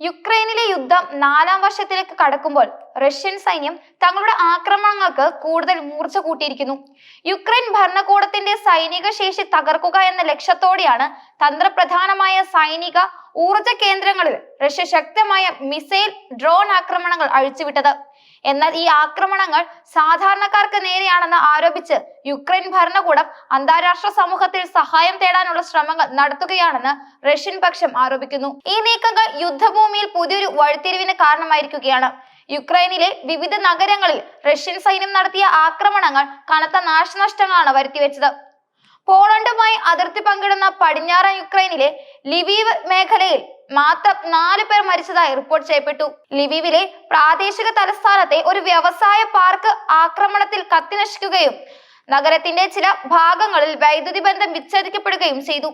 യുക്രൈനിലെ യുദ്ധം നാലാം വർഷത്തിലേക്ക് കടക്കുമ്പോൾ റഷ്യൻ സൈന്യം തങ്ങളുടെ ആക്രമണങ്ങൾക്ക് കൂടുതൽ മൂർച്ച കൂട്ടിയിരിക്കുന്നു. യുക്രൈൻ ഭരണകൂടത്തിന്റെ സൈനിക ശേഷി തകർക്കുക എന്ന ലക്ഷ്യത്തോടെയാണ് തന്ത്രപ്രധാനമായ സൈനിക ഊർജ കേന്ദ്രങ്ങളിൽ റഷ്യ ശക്തമായ മിസൈൽ ഡ്രോൺ ആക്രമണങ്ങൾ അഴിച്ചുവിട്ടത്. എന്നാൽ ഈ ആക്രമണങ്ങൾ സാധാരണക്കാർക്ക് നേരെയാണെന്ന് ആരോപിച്ച് യുക്രൈൻ ഭരണകൂടം അന്താരാഷ്ട്ര സമൂഹത്തിൽ സഹായം തേടാനുള്ള ശ്രമങ്ങൾ നടത്തുകയാണെന്ന് റഷ്യൻ പക്ഷം ആരോപിക്കുന്നു. ഈ നീക്കങ്ങൾ യുദ്ധഭൂമിയിൽ പുതിയൊരു വഴിത്തിരിവിന് കാരണമായിരിക്കുകയാണ്. യുക്രൈനിലെ വിവിധ നഗരങ്ങളിൽ റഷ്യൻ സൈന്യം നടത്തിയ ആക്രമണങ്ങൾ കനത്ത നാശനഷ്ടങ്ങളാണ് വരുത്തിവെച്ചത്. പോളണ്ടുമായി അതിർത്തി പങ്കിടുന്ന പടിഞ്ഞാറൻ യുക്രൈനിലെ ലിവീവ് മേഖലയിൽ മാത്രം നാല് പേർ മരിച്ചതായി റിപ്പോർട്ട് ചെയ്യപ്പെട്ടു. ലിവീവിലെ പ്രാദേശിക തലസ്ഥാനത്തെ ഒരു വ്യവസായ പാർക്ക് ആക്രമണത്തിൽ കത്തിനശിക്കുകയും നഗരത്തിന്റെ ചില ഭാഗങ്ങളിൽ വൈദ്യുതി ബന്ധം വിച്ഛേദിക്കപ്പെടുകയും ചെയ്തു.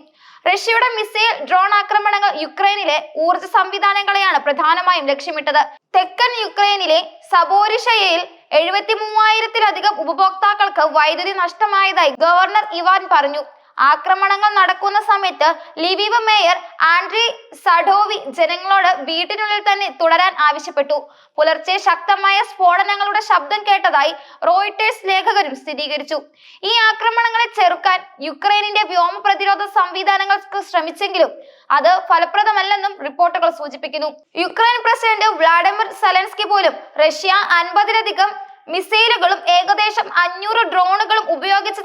റഷ്യയുടെ മിസൈൽ ഡ്രോൺ ആക്രമണങ്ങൾ യുക്രൈനിലെ ഊർജ സംവിധാനങ്ങളെയാണ് പ്രധാനമായും ലക്ഷ്യമിട്ടത്. തെക്കൻ യുക്രൈനിലെ സബോരിഷയയിൽ എഴുപത്തി മൂവായിരത്തിലധികം ഉപഭോക്താക്കൾക്ക് വൈദ്യുതി നഷ്ടമായതായി ഗവർണർ ഇവാൻ പറഞ്ഞു. ആക്രമണങ്ങൾ നടക്കുന്ന സമയത്ത് ലിവീവ് മേയർ ആൻഡ്രി സഡോവി ജനങ്ങളോട് വീട്ടിനുള്ളിൽ തന്നെ തുടരാൻ ആവശ്യപ്പെട്ടു. പുലർച്ചെ ശക്തമായ സ്ഫോടനങ്ങളുടെ ശബ്ദം കേട്ടതായി റോയിട്ടേഴ്സ് ലേഖകരും സ്ഥിരീകരിച്ചു. ഈ ആക്രമണങ്ങളെ ചെറുക്കാൻ യുക്രൈനിന്റെ വ്യോമ പ്രതിരോധ സംവിധാനങ്ങൾക്ക് ശ്രമിച്ചെങ്കിലും അത് ഫലപ്രദമല്ലെന്നും റിപ്പോർട്ടുകൾ സൂചിപ്പിക്കുന്നു. യുക്രൈൻ പ്രസിഡന്റ് വ്ളാഡിമിർ സലൻസ്കി പോലും റഷ്യ അൻപതിലധികം മിസൈലുകളും ഏകദേശം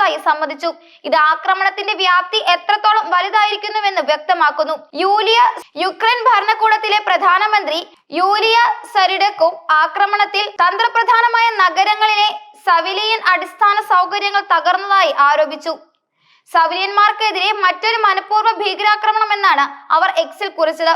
ഉപയോഗിച്ചതായി സമ്മതിച്ചു. ഇത് ആക്രമണത്തിന്റെ വ്യാപ്തി എത്രത്തോളം വലുതായിരിക്കുന്നുവെന്ന് വ്യക്തമാക്കുന്നു. യൂലിയ യുക്രൈൻ ഭരണകൂടത്തിലെ പ്രധാനമന്ത്രി യൂലിയ സരിഡക്കും ആക്രമണത്തിൽ തന്ത്രപ്രധാനമായ നഗരങ്ങളിലെ സവിലിയൻ അടിസ്ഥാന സൗകര്യങ്ങൾ തകർന്നതായി ആരോപിച്ചു. സവിലിയന്മാർക്കെതിരെ മറ്റൊരു മനഃപൂർവ ഭീകരാക്രമണം എന്നാണ് അവർ എക്സിൽ കുറിച്ചത്.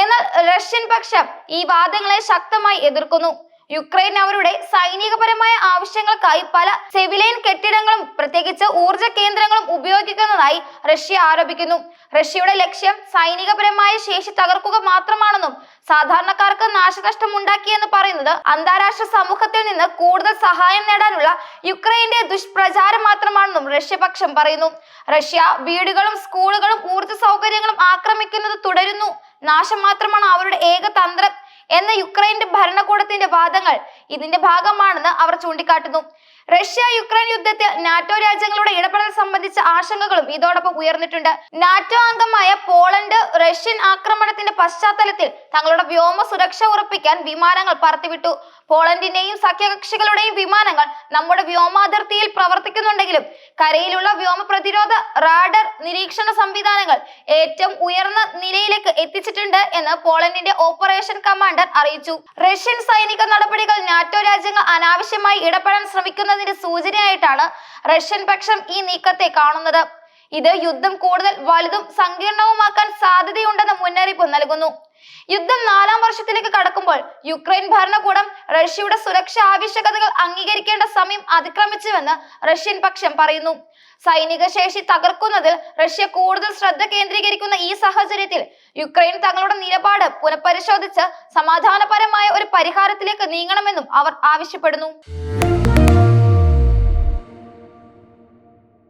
എന്നാൽ റഷ്യൻ പക്ഷം ഈ വാദങ്ങളെ ശക്തമായി എതിർക്കുന്നു. യുക്രൈൻ അവരുടെ സൈനികപരമായ ആവശ്യങ്ങൾക്കായി പല സിവിലിയൻ കെട്ടിടങ്ങളും പ്രത്യേകിച്ച് ഊർജ കേന്ദ്രങ്ങളും ഉപയോഗിക്കുന്നതായി റഷ്യ ആരോപിക്കുന്നു. റഷ്യയുടെ ലക്ഷ്യം സൈനികപരമായ ശേഷി തകർക്കുക മാത്രമാണെന്നും സാധാരണക്കാർക്ക് നാശനഷ്ടം ഉണ്ടാക്കിയെന്ന് പറയുന്നത് അന്താരാഷ്ട്ര സമൂഹത്തിൽ നിന്ന് കൂടുതൽ സഹായം നേടാനുള്ള യുക്രൈന്റെ ദുഷ്പ്രചാരം മാത്രമാണെന്നും റഷ്യ പക്ഷം പറയുന്നു. റഷ്യ വീടുകളും സ്കൂളുകളും ഊർജ സൗകര്യങ്ങളും ആക്രമിക്കുന്നത് തുടരുന്നു. നാശം മാത്രമാണ് അവരുടെ ഏക തന്ത്രം. എന്ന യുക്രൈന്റെ ഭരണകൂടത്തിന്റെ വാദങ്ങൾ ഇതിന്റെ ഭാഗമാണെന്ന് അവർ ചൂണ്ടിക്കാട്ടുന്നു. റഷ്യ യുക്രൈൻ യുദ്ധത്തിൽ നാറ്റോ രാജ്യങ്ങളുടെ ഇടപെടൽ സംബന്ധിച്ച ആശങ്കകളും ഇതോടൊപ്പം ഉയർന്നിട്ടുണ്ട്. നാറ്റോ അംഗമായ പോളണ്ട് റഷ്യൻ ആക്രമണത്തിന്റെ പശ്ചാത്തലത്തിൽ തങ്ങളുടെ വ്യോമ സുരക്ഷ ഉറപ്പിക്കാൻ വിമാനങ്ങൾ പറത്തിവിട്ടു. പോളണ്ടിന്റെയും സഖ്യകക്ഷികളുടെയും വിമാനങ്ങൾ നമ്മുടെ വ്യോമാതിർത്തിയിൽ പ്രവർത്തിക്കുന്നുണ്ടെങ്കിലും കരയിലുള്ള വ്യോമ പ്രതിരോധ റാഡർ നിരീക്ഷണ സംവിധാനങ്ങൾ ഏറ്റവും ഉയർന്ന നിലയിലേക്ക് എത്തിച്ചിട്ടുണ്ട് എന്ന് പോളണ്ടിന്റെ ഓപ്പറേഷൻ കമാൻഡർ അറിയിച്ചു. റഷ്യൻ സൈനിക നടപടികൾ നാറ്റോ രാജ്യങ്ങൾ അനാവശ്യമായി ഇടപെടാൻ ശ്രമിക്കുന്നതിന്റെ സൂചനയായിട്ടാണ് റഷ്യൻ പക്ഷം ഈ നീക്കത്തെ കാണുന്നത്. ഇത് യുദ്ധം കൂടുതൽ വലുതും സങ്കീർണവുമാക്കാൻ സാധ്യതയുണ്ടെന്ന മുന്നറിയിപ്പ് നൽകുന്നു. യുദ്ധം നാലാം വർഷത്തിലേക്ക് കടക്കുമ്പോൾ യുക്രൈൻ ഭരണകൂടം റഷ്യയുടെ സുരക്ഷാ ആവശ്യകതകൾ അംഗീകരിക്കേണ്ട സമയം അതിക്രമിച്ചുവെന്ന് റഷ്യൻ പക്ഷം പറയുന്നു. സൈനിക ശേഷി തകർക്കുന്നതിൽ റഷ്യ കൂടുതൽ ശ്രദ്ധ കേന്ദ്രീകരിക്കുന്ന ഈ സാഹചര്യത്തിൽ യുക്രൈൻ തങ്ങളുടെ നിലപാട് പുനഃപരിശോധിച്ച് സമാധാനപരമായ ഒരു പരിഹാരത്തിലേക്ക് നീങ്ങണമെന്നും അവർ ആവശ്യപ്പെടുന്നു.